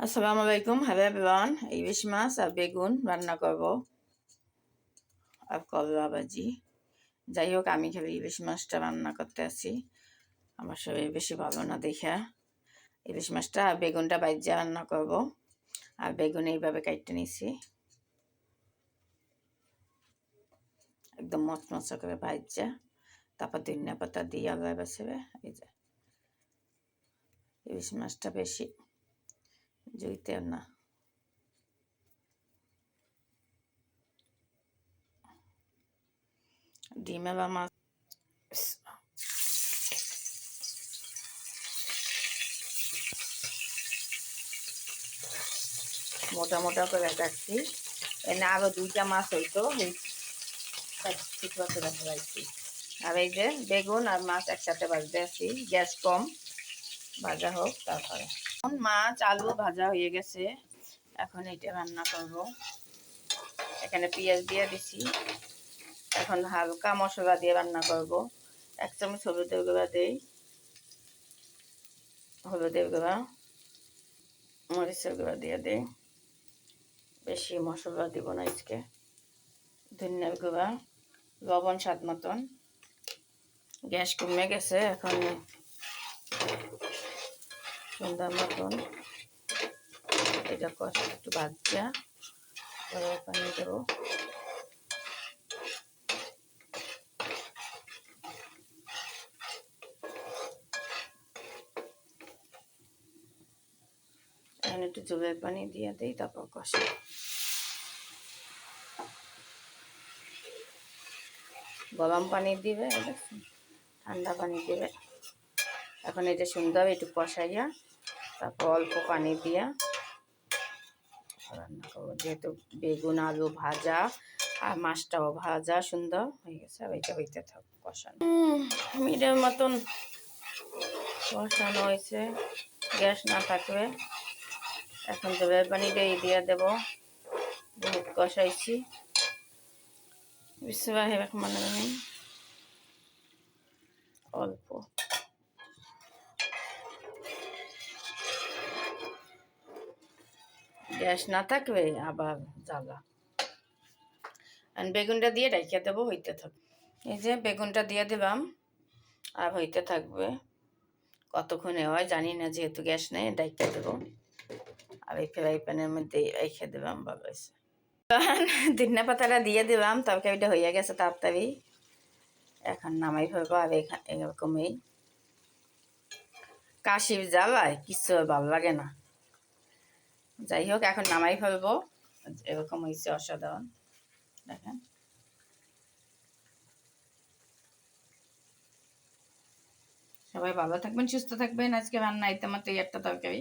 আসসালামু আলাইকুম hello everyone ইলিশ মাছ আর বেগুন রান্না করব। আর করলা ভাজি যাই হোক, আমি খালি ইলিশ মাছটা রান্না করতে আছি। আমার শরীর বেশি ভালো না দেখা। ইলিশ মাছটা আর বেগুনটা বাইজা রান্না করব। আর বেগুন এইভাবে কাটতে নিছি। একদম মচমচা করে ভাজা তারপর ধনিয়া পাতা দিয়ে আলাদা বেসবে এই যে। ইলিশ মাছটা বেশি জুইতে না ডিমেলা মাছ। মোটা মোটা করে কাটছি। এনে আরও দুইটা মাছ হইতো টুকরা আর এই যে বেগুন আর মাছ একসাথে ভাজতে আছি, গ্যাস কম। ভাজা হোক, তারপরে। এখন মাছ, আলু ভাজা হয়ে গেছে। এখন এটা রান্না করব। এখানে পেঁয়াজ দিয়ে দিছি। এখন হালকা মশলা দিয়ে রান্না করব। এক চামচ হলুদের গুঁড়া দেই। হলুদের গুঁড়া, মরিচের গুঁড়া দিয়ে দেই। বেশি মশলা দিব না আজকে। ধনিয়ার গুঁড়া, লবণ স্বাদ মতন। গ্যাস কমে গেছে, এখন সুন্দর মতন। এটা কষ্ট একটু গরম পানি দেবো। এখানে একটু জলের পানি দিয়ে দিই, তারপর কষা গরম পানি দিবে ঠান্ডা পানি দিবে। এখন এটা সুন্দর একটু কষাইয়া, তারপর অল্প পানি দিয়া রান্না করব। যেহেতু বেগুন, আলু ভাজা আর মাছটাও ভাজা, সুন্দর হয়ে গেছে, আর এটা হইতে থাক, কষানো। মিডিয়াম মতন কষানো হয়েছে, গ্যাস না থাকবে এখন জলের পানিটা এই দিয়ে দেব বহুত কষাইছি। বিশ্ববাহ মানে অল্প। গ্যাস না থাকবে আবার জ্বালা। আর বেগুনটা দিয়ে রেখে দেবো, হইতে থাকবে এই যে বেগুনটা দিয়ে দিলাম, আর হইতে থাকবে কতক্ষণে হয় জানি না, যেহেতু গ্যাস নেই ডাইকে দেবো। আর এই ফ্রাই প্যানের মধ্যে রেখে দিলাম হয়েছে। দিনে পাতাটা দিয়ে দিলাম, তরকারিটা হয়ে গেছে তাড়াতাড়ি। এখন নামাই ফেলব, আর এরকমই। কাশির জ্বালায়, কিছু ভালো লাগে না। যাই হোক এখন নামাই ফেলব। এরকম হয়েছে অসাধারণ। দেখেন। সবাই ভালো থাকবেন, সুস্থ থাকবেন। আজকে রান্না তো একটা তরকারি।